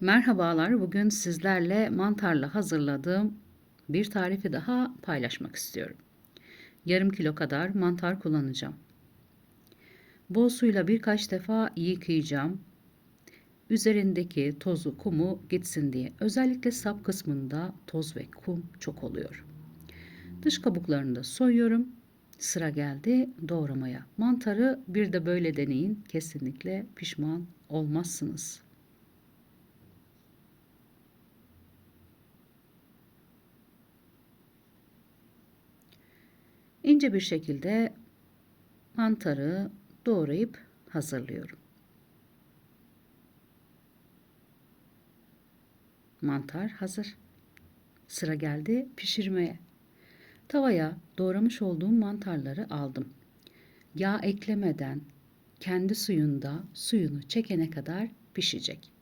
Merhabalar. Bugün sizlerle mantarla hazırladığım bir tarifi daha paylaşmak istiyorum. Yarım kilo kadar mantar kullanacağım. Bol suyla birkaç defa yıkayacağım. Üzerindeki tozu, kumu gitsin diye. Özellikle sap kısmında toz ve kum çok oluyor. Dış kabuklarını da soyuyorum. Sıra geldi doğramaya. Mantarı bir de böyle deneyin. Kesinlikle pişman olmazsınız. İnce bir şekilde mantarı doğrayıp hazırlıyorum. Mantar hazır. Sıra geldi pişirmeye. Tavaya doğramış olduğum mantarları aldım. Yağ eklemeden kendi suyunda suyunu çekene kadar pişecek.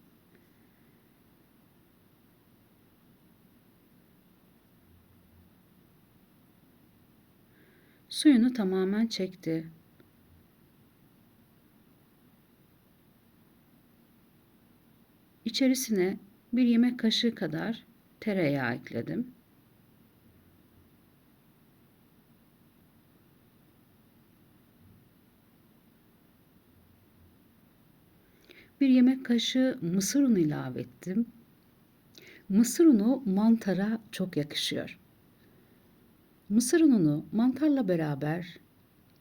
Suyunu tamamen çekti. İçerisine bir yemek kaşığı kadar tereyağı ekledim. Bir yemek kaşığı mısır unu ilave ettim. Mısır unu mantara çok yakışıyor. Mısır ununu mantarla beraber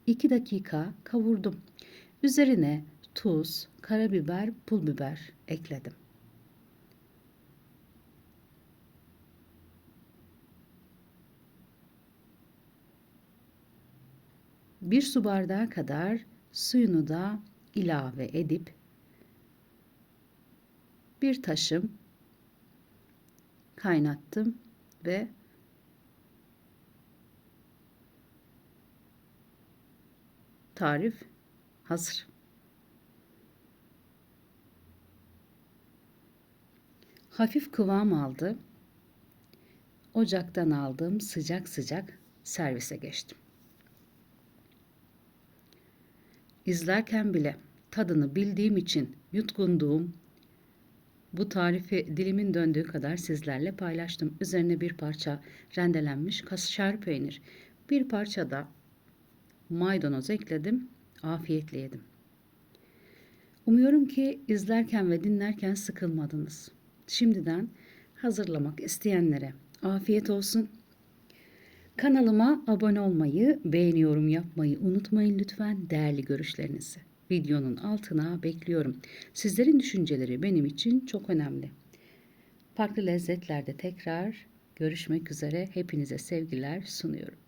2 dakika kavurdum. Üzerine tuz, karabiber, pul biber ekledim. Bir su bardağı kadar suyunu da ilave edip bir taşım kaynattım ve tarif hazır. Hafif kıvam aldı. Ocaktan aldım sıcak sıcak servise geçtim. İzlerken bile tadını bildiğim için yutkunduğum bu tarifi dilimin döndüğü kadar sizlerle paylaştım. Üzerine bir parça rendelenmiş kaşar peynir, bir parça da maydanoz ekledim. Afiyetle yedim. Umuyorum ki izlerken ve dinlerken sıkılmadınız. Şimdiden hazırlamak isteyenlere afiyet olsun. Kanalıma abone olmayı, beğeni yorum yapmayı unutmayın lütfen değerli görüşlerinizi. Videonun altına bekliyorum. Sizlerin düşünceleri benim için çok önemli. Farklı lezzetlerde tekrar görüşmek üzere. Hepinize sevgiler sunuyorum.